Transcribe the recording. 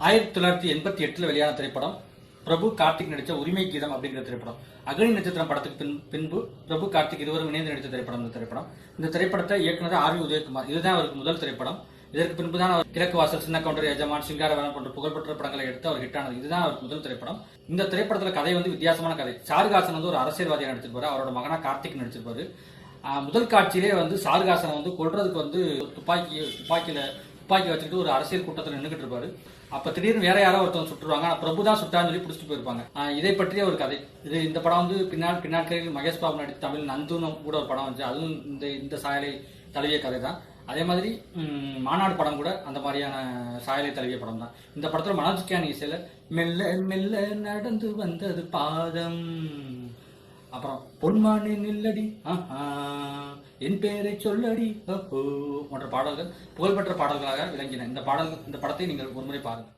ஆயிரத்தி தொள்ளாயிரத்தி எண்பத்தி எட்டுல வெளியான திரைப்படம் பிரபு கார்த்திக் நடிச்ச உரிமை கீதம் அப்படிங்கிற திரைப்படம். அக்னி நட்சத்திரம் படத்துக்கு பின் பின்பு பிரபு கார்த்திக் இருவரும் இணைந்து நடித்த திரைப்படம் இந்த திரைப்படம். இந்த திரைப்படத்தை இயக்குனர் ஆர் வி உதயகுமார். இதுதான் அவருக்கு முதல் திரைப்படம். இதற்கு பின்பு தான் அவர் கிழக்கு வாசல் சின்ன கவுண்டர் எஜமான் சிங்காரவனம் போன்ற புகழ்பெற்ற படங்களை எடுத்து அவர் ஹிட்டானது இதுதான் அவருக்கு முதல் திரைப்படம். இந்த திரைப்படத்துல கதை வந்து வித்தியாசமான கதை. சாருகாசன் வந்து ஒரு அரசியல்வாதியாக நடிச்சிருப்பாரு. அவரோட மகனா கார்த்திக் நடிச்சிருப்பாரு. ஆஹ் முதல் காட்சியிலே வந்து சாருகாசனை வந்து கொல்றதுக்கு வந்து துப்பாக்கி துப்பாக்கியில துப்பாக்கி வச்சுட்டு ஒரு அரசியல் கூட்டத்தில் நின்றுட்டு இருப்பாரு. அப்ப திடீர்னு வேற யாரோ ஒருத்தவங்க சுட்டுருவாங்க. ஆனா பிரபு தான் சுட்டான்னு சொல்லி பிடிச்சிட்டு போயிருப்பாங்க. இதை பற்றிய ஒரு கதை. இது இந்த படம் வந்து பின்னால் பின்னாட்களில் மகேஷ் பாபு நடித்த தமிழ் நந்துன்னு கூட ஒரு படம் வந்துச்சு. அதுவும் இந்த இந்த சாயலை தழுவிய கதை தான். அதே மாதிரி மாநாடு படம் கூட அந்த மாதிரியான சாயலை தழுவிய படம் தான். இந்த படத்துல மனோஜ் கேன் இசையில மெல்ல மெல்ல நடந்து வந்தது பாதம். அப்புறம் பொன்மானே நில்லடி ஆஹா, என் பெயரை சொல்லடி ஓஹோ போன்ற பாடல்கள் புகழ்பெற்ற பாடல்களாக விளங்கின. இந்த பாடல் இந்த படத்தை நீங்கள் ஒருமுறை பாருங்கள்.